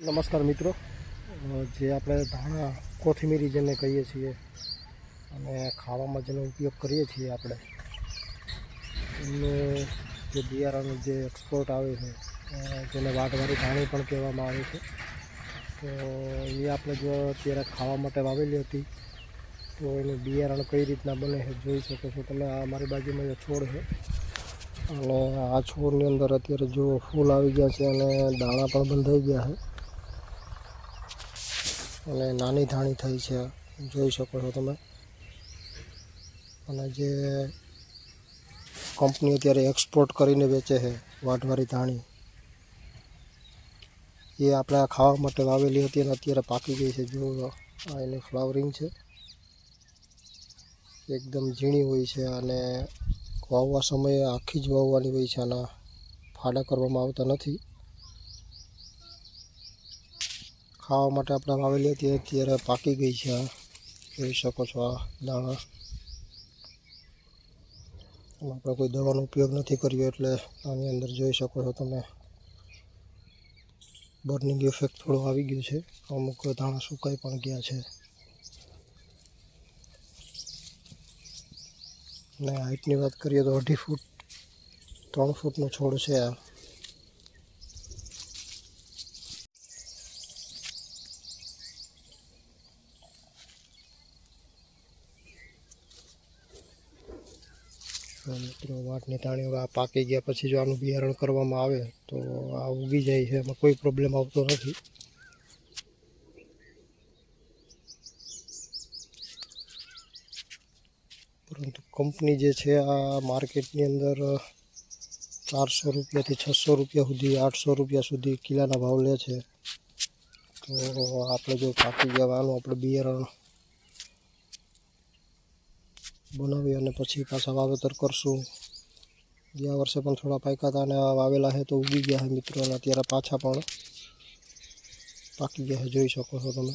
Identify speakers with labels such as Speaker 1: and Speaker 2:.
Speaker 1: નમસ્કાર મિત્રો. જે આપણે ધાણા, કોથમીરી જેને કહીએ છીએ અને ખાવામાં જેનો ઉપયોગ કરીએ છીએ આપણે, એમનું જે બિયારણનું જે એક્સપોર્ટ આવે છે જેને વાટવાળી ધાણી પણ કહેવામાં આવે છે, તો એ આપણે જો અત્યારે ખાવા માટે વાવેલી હતી, તો એનું બિયારણ કઈ રીતના બને છે જોઈ શકો છો તમે. આ મારી બાજુમાં જે છોડ છે. અને આ છોડની અંદર અત્યારે જો ફૂલ આવી ગયા છે અને દાણા પણ બંધાઈ ગયા છે. અને નાની ધાણી થઈ છે, જોઈ શકો છો તમે. અને જે કંપની અત્યારે એક્સપોર્ટ કરીને વેચે છે વાઢવારી ધાણી, એ આપણે ખાવા માટે વાવેલી હતી અને અત્યારે પાકી ગઈ છે. જો આ એનું ફ્લાવરિંગ છે, એકદમ ઝીણી હોય છે અને વાવવા સમયે આખી જ વાવવાની હોય છે, આના ફાડા કરવામાં આવતા નથી. ખાવા માટે આપણે વાવેલી હતી, અત્યારે પાકી ગઈ છે. જોઈ શકો છો આ દાણા. આપણે કોઈ દવાનો ઉપયોગ નથી કર્યો એટલે આની અંદર જોઈ શકો છો તમે. બર્નિંગ ઇફેક્ટ થોડો આવી ગયો છે. અમુક દાણા સુકાઈ પણ ગયા છે. અને હાઇટની વાત કરીએ તો અઢી ફૂટ, ત્રણ ફૂટનો છોડ છે આ. મિત્રો, વાટની તાણી હવે આ પાકી ગયા પછી જો આનું બિયારણ કરવામાં આવે તો આ ઉગી જાય છે, એમાં કોઈ પ્રોબ્લેમ આવતો નથી. પરંતુ કંપની જે છે, આ માર્કેટની અંદર ચારસો રૂપિયાથી છસો રૂપિયા સુધી, આઠસો રૂપિયા સુધી કિલાના ભાવ લે છે. તો આપણે જો પાકી જવાનું આપણે બિયારણ બનાવી અને પછી પાછા વાવેતર કરશું. ગયા વર્ષે પણ થોડા પાક્યા હતા અને વાવેલા છે તો ઉગી ગયા છે મિત્રો અને અત્યારે પાછા પણ પાકી ગયા છે જોઈ શકો છો તમે.